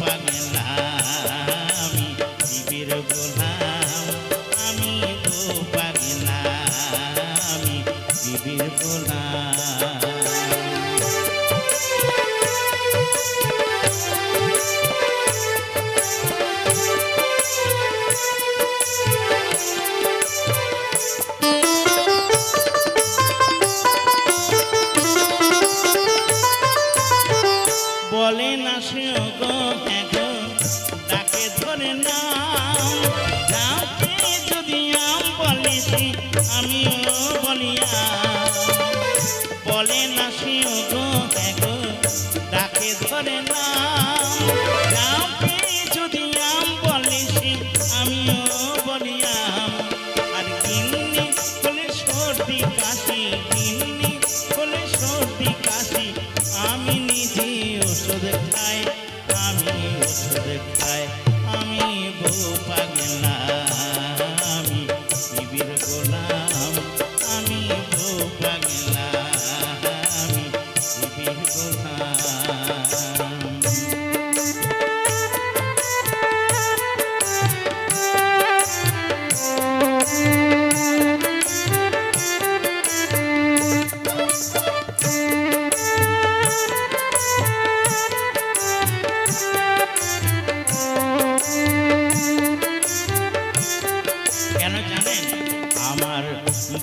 পাগলা। বলে না সে গো গো ডাকে ধরে নাম যদি আম বলিস আমিও বলিয়া। বলে না সে গো গো ডাকে ধরে নাম যদি আম বলিস আমিও বলিয়াম আর গিন্নি বলে, সর্দি কাশি, গিন্নি খাই আমি বউ পাগলা।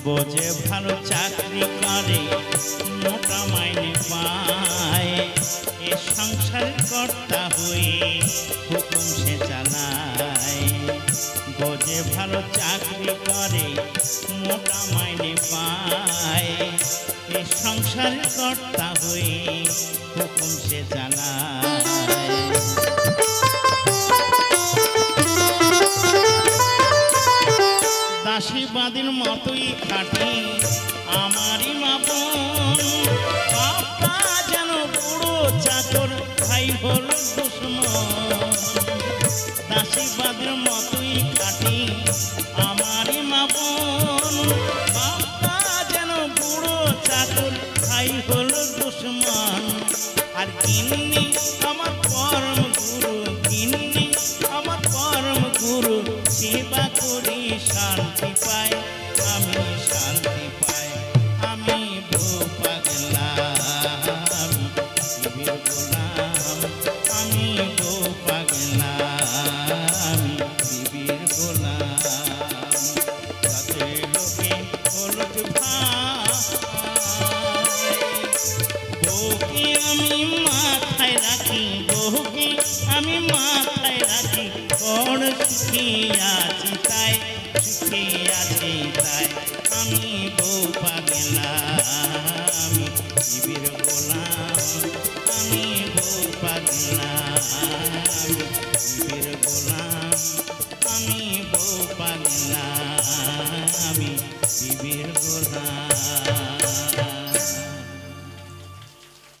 বোঝে ভালো চাকরি করে, মোটা মাইনে পায়। এ সংসার কর্তা হয়ে হুকুম সে চালায় বোঝে ভালো চাকরি করে, মোটা মাইনে পায়। এ সংসার কর্তা হয়ে হুকুম সে চালায় দাসীবাদীর মতোই খাটি। আমারই মাপন বাপটা যেন পুরো চাকর ভাই হল দুশ্মন। আশীর্বাদের মতোই খাটি আমারই আমি বউকে আমি মাথায় রাখি বউকে, আমি মাথায় রাখি। বড় সুখী আছি তাই, সুখী আছি তাই। আমি বউ পাগলা আমি শিবির গোলাম। আমি বউ পাগলা আমি শিবির গোলাম। আমি বউ পাগলা আমি শিবির গোলাম।